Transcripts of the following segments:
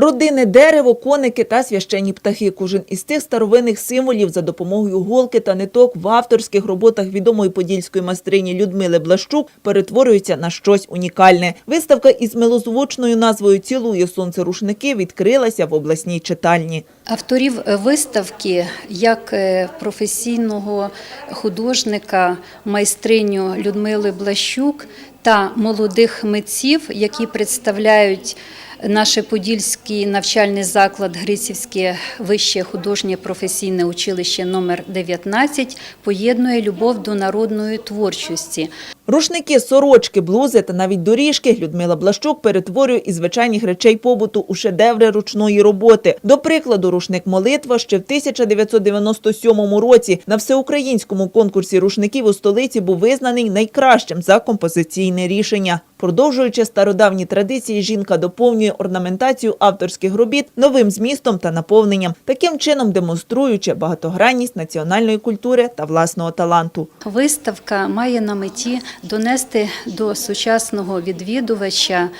Родинне дерево, коники та священні птахи. Кожен із цих старовинних символів за допомогою голки та ниток в авторських роботах відомої подільської майстрині Людмили Блащук перетворюється на щось унікальне. Виставка із милозвучною назвою Цілує сонце рушники відкрилася в обласній читальні. Авторів е, виставки, як е, професійного художника, майстриню Людмили Блащук та молодих митців, які представляють наше Подільський навчальний заклад Грицівське вище художнє професійне училище номер 19 поєднує любов до народної творчості. Рушники, сорочки, блузи та навіть доріжки Людмила Блащук перетворює із звичайних речей побуту у шедеври ручної роботи. До прикладу, рушник «Молитва» ще в 1997 році на всеукраїнському конкурсі рушників у столиці був визнаний найкращим за композиційне рішення. Продовжуючи стародавні традиції, жінка доповнює орнаментацію авторських робіт новим змістом та наповненням, таким чином демонструючи багатогранність національної культури та власного таланту. Виставка має на меті донести до сучасного відвідувача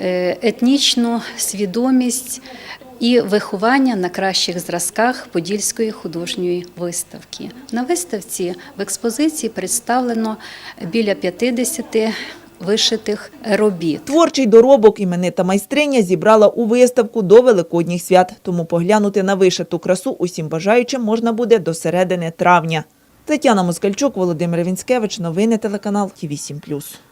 е, етнічну свідомість і виховання на кращих зразках Подільської художньої виставки. На виставці в експозиції представлено біля 50 вишитих робіт. Творчий доробок іменита майстриня зібрала у виставку до Великодніх свят, тому поглянути на вишиту красу усім бажаючим можна буде до середини травня. Тетяна Москальчук, Володимир Вінськевич, новини телеканал Ті 8+.